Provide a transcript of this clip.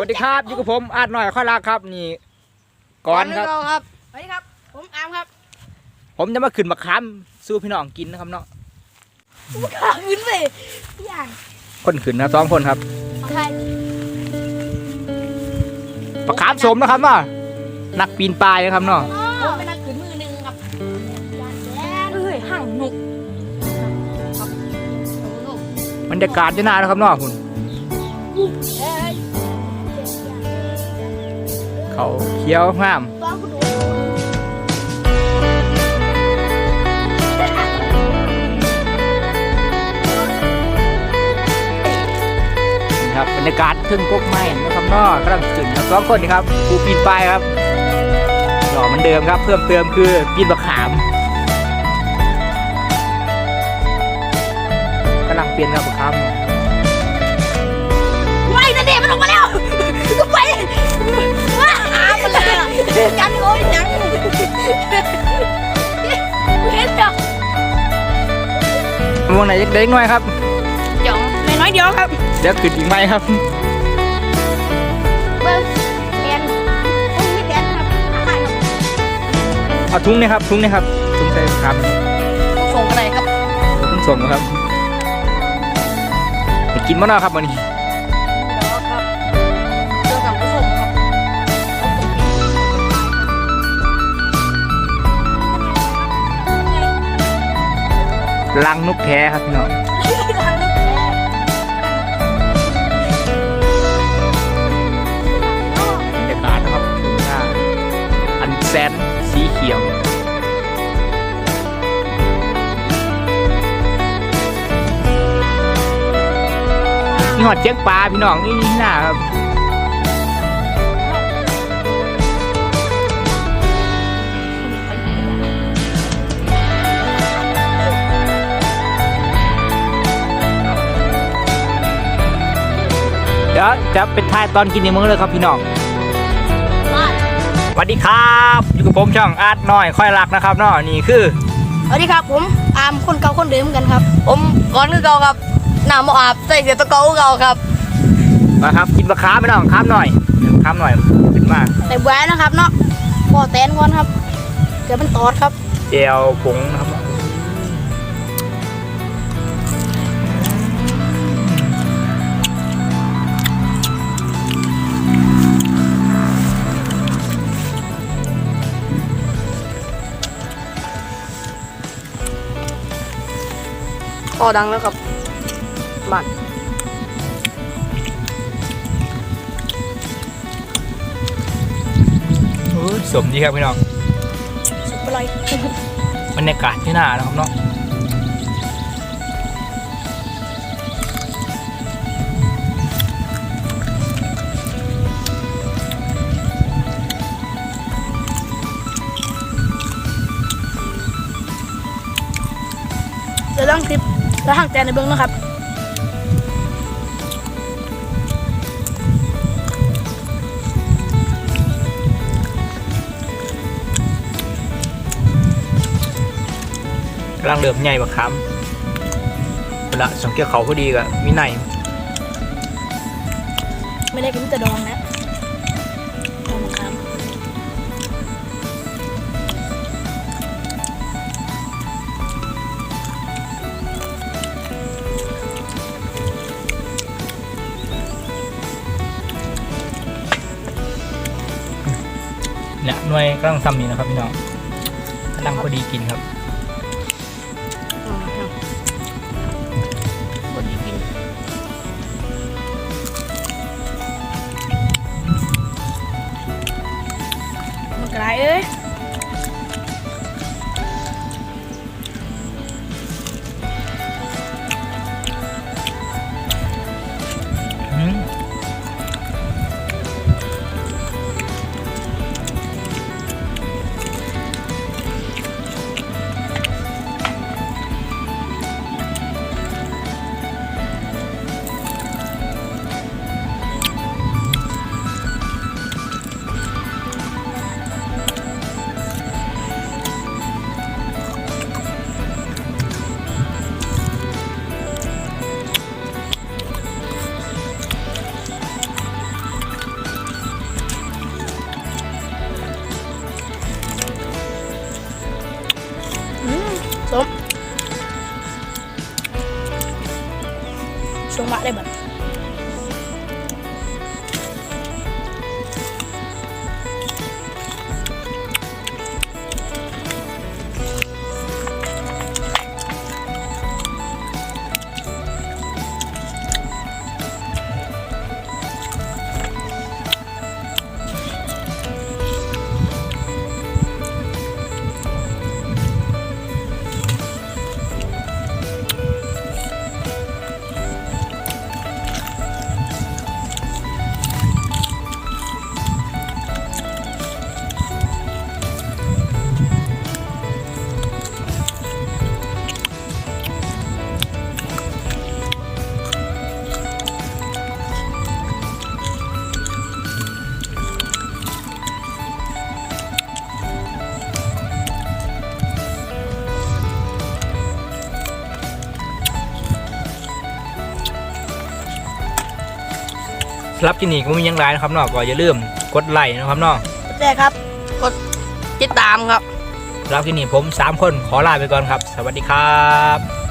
วัสดีครับอยู่กับผมอาดหน่อยค่อยลากครับนี่ก่อนครับก่ครับ สวัสดีครับ ผมอามครับ ผมจะมาขึ้นมะขามสู้พี่น้องกินนะครับเนาะขาขึ้นไปอย่างคนขึ้นนะสองคนครับใครมะขามสมนะครับเนาะนักปีนป่ายนะครับเนาะผมเป็นนักขึ้นมือหนึ่งครับยานแดนเฮ้ยห่างหนุกครับหนุกบรรยากาศจะน่านะครับเนาะคุณ เขาเขียวงามฟ้าคุณดูนี่ครับบรรยากาศทึ่งกกไม้นะครับนาะกำลังขึ้นสองคนนี่ครับครูปีนป่ายครับหล่อเหมือนเดิมครับ เพิ่มเติมคือปีนมะขามกำลังเปลี่ยนครับมะขาม กันโอ้ยยังเห็นดอกมองไหนเด็กๆหน่อยครับ หยองน้อยเดียวครับ เดี๋ยวขึ้นอีกไหมครับ เบิ้งแอนอุ้งไม่แอนครับอาหารเอาทุ่งนี่ครับทุ่งนี่ครับทุ่งใส่ครับส่งอะไรครับทุงส่งครับ กินมะนาวครับวันนี้ ลังนกแท้ครับพี่น้องบรรยากาศนะครับหน้าอันแสนสีเขียวนี่หอดเจ๊กปลาพี่น้องนี่นี่หน้าครับ ดี๋ยวจะเป็นท้ายตอนกินในมื้อเลยครับพี่น้องสวัสดีครับอยู่กับผมช่องอาร์ตน้อยค่อยรักนะครับเนาะนี่คือสวัสดีครับผมอามคนเก่าคนเดิมกันครับ ผมก้อนคือเก่าครับหน้าหมออาบใส่เสียตะเกาคือเก่าครับมาครับ กินปลาค้าไม่ต้องข้ามหน่อยข้ามหน่อยขึ้นมาแต่แหวนนะครับเนาะพอแตนก่อนครับเดี๋ยวมันตอดครับเจลผงนะครับ อดังแล้วครับบัดโอ้ยสมดีครับพี่น้องสุดไปเลยบรรยากาศที่น่านะครับเนาะเดี๋ยวลองคลิป แล้วห่างแตนในเบื้องนะครับกำลังเริ่มใหญ่บักคำเวลาสังเกตเขาพอดีกับมีในไม่ได้กินแต่ดองนะ หน่วยกำลังซ้ำนี่นะครับพี่น้องกำลังพอดีกินครับ sur Marlebone. รับที่นี่ก็ไม่มีหยังไรนะครับเนาะก็อย่าลืมกดไลค์นะครับเนาะแต่ครับ กดติดตามครับสำหรับที่นี่ผมสามคนขอลาไปก่อนครับ สวัสดีครับ